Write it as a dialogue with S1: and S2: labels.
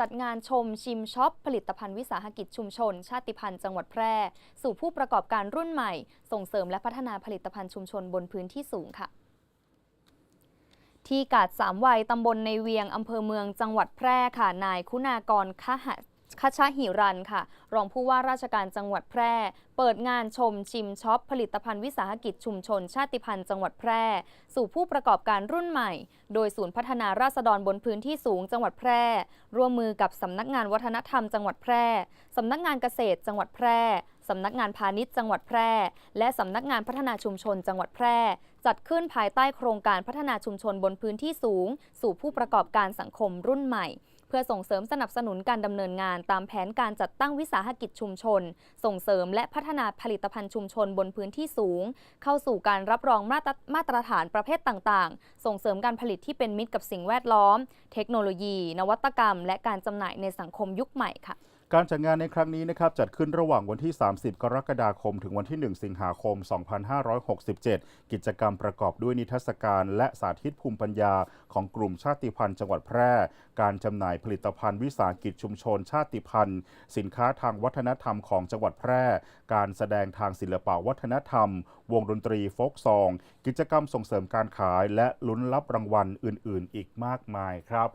S1: จัดงานชมชิมช็อป ผลิตภัณฑ์วิสาหกิจชุมชน ชาติพันธุ์จังหวัดแพร่ สู่ผู้ประกอบการรุ่นใหม่ ส่งเสริมและพัฒนาผลิตภัณฑ์ชุมชนบนพื้นที่สูงค่ะ ที่กาดสามวัยตำบลในเวียงอำเภอเมืองจังหวัดแพร่ค่ะนายคุณากรคหะ คชาหิรันค่ะ รองผู้ว่าราชการจังหวัดแพร่ เปิดงานชมชิมช็อปผลิตภัณฑ์วิสาหกิจชุมชนชาติพันธุ์จังหวัดแพร่ สู่ผู้ประกอบการรุ่นใหม่ โดยศูนย์พัฒนาราษฎรบนพื้นที่สูงจังหวัดแพร่ ร่วมมือกับสำนักงานวัฒนธรรมจังหวัดแพร่สำนักงานเกษตรจังหวัดแพร่สำนักงานพาณิชย์จังหวัดแพร่ และสำนักงานพัฒนาชุมชนจังหวัดแพร่ จัดขึ้นภายใต้โครงการพัฒนาชุมชนบนพื้นที่สูง สู่ผู้ประกอบการสังคมรุ่นใหม่ เพื่อส่งเสริมสนับสนุนการดำเนินงานตามแผนการจัดตั้งวิสาหกิจชุมชน ส่งเสริมและพัฒนาผลิตภัณฑ์ชุมชนบนพื้นที่สูง เข้าสู่การรับรองมาตรมาตรฐานประเภทต่างๆ ส่งเสริมการผลิตที่เป็นมิตรกับสิ่งแวดล้อม เทคโนโลยี นวัตกรรม และการจำหน่ายในสังคมยุคใหม่ค่ะ
S2: การจัดงานในครั้งนี้นะครับจัดขึ้นระหว่างวันที่ 30 กรกฎาคม ถึงวันที่ 1 สิงหาคม 2567 กิจกรรมประกอบด้วยนิทรรศการและสาธิตภูมิปัญญาของกลุ่มชาติพันธุ์จังหวัดแพร่ การจำหน่ายผลิตภัณฑ์วิสาหกิจชุมชนชาติพันธุ์ สินค้าทางวัฒนธรรมของจังหวัดแพร่ การแสดงทางศิลปะวัฒนธรรม วงดนตรีโฟกซอง กิจกรรมส่งเสริมการขาย และลุ้นรับรางวัลอื่น ๆ อีกมากมายครับ